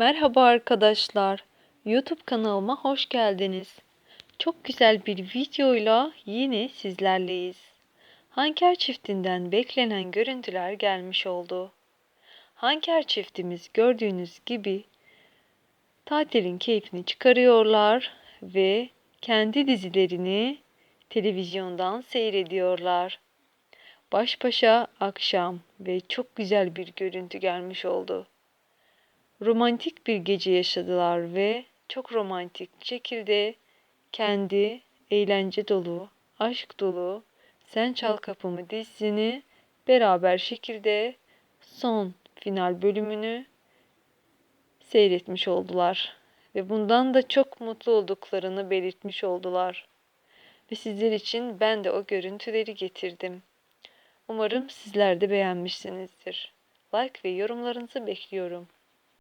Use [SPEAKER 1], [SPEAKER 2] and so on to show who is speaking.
[SPEAKER 1] Merhaba arkadaşlar. YouTube kanalıma hoş geldiniz. Çok güzel bir videoyla yine sizlerleyiz. Hanker çiftinden beklenen görüntüler gelmiş oldu. Hanker çiftimiz gördüğünüz gibi tatilin keyfini çıkarıyorlar ve kendi dizilerini televizyondan seyrediyorlar. Baş başa akşam ve çok güzel bir görüntü gelmiş oldu romantik bir gece yaşadılar ve çok romantik şekilde kendi eğlence dolu, aşk dolu Sen Çal Kapımı dizisini beraber şekilde son final bölümünü seyretmiş oldular. Ve bundan da çok mutlu olduklarını belirtmiş oldular. Ve sizler için ben de o görüntüleri getirdim. Umarım sizler de beğenmişsinizdir. Like ve yorumlarınızı bekliyorum.